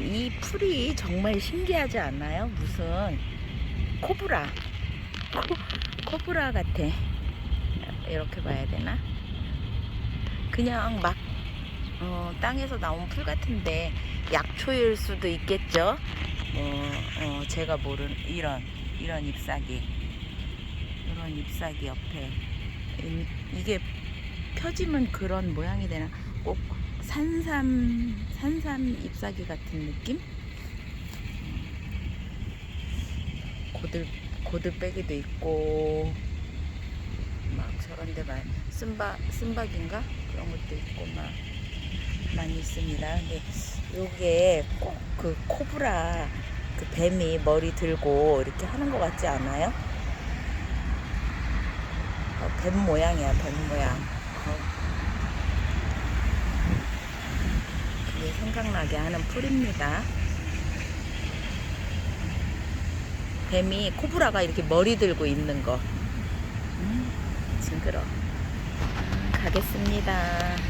이 풀이 정말 신기하지 않아요? 무슨 코브라. 코, 코브라 같아. 이렇게 봐야 되나? 그냥 막 어, 땅에서 나온 풀 같은데 약초일 수도 있겠죠. 어, 어, 제가 모르는 이런 이런 잎사귀, 이런 잎사귀 옆에 이, 이게 펴지면 그런 모양이 되나? 꼭 산삼 산삼 잎사귀 같은 느낌? 고들 고들빼기도 있고 막 저런데 막 쓴바 쓴박인가 그런 것도 있고 막 많이 있습니다. 근데 요게 꼭 그 코브라 그 뱀이 머리 들고 이렇게 하는 것 같지 않아요? 어, 뱀 모양이야 뱀 모양. 어. 그게 생각나게 하는 풀입니다. 뱀이 코브라가 이렇게 머리 들고 있는 거. 음, 징그러. 음, 가겠습니다.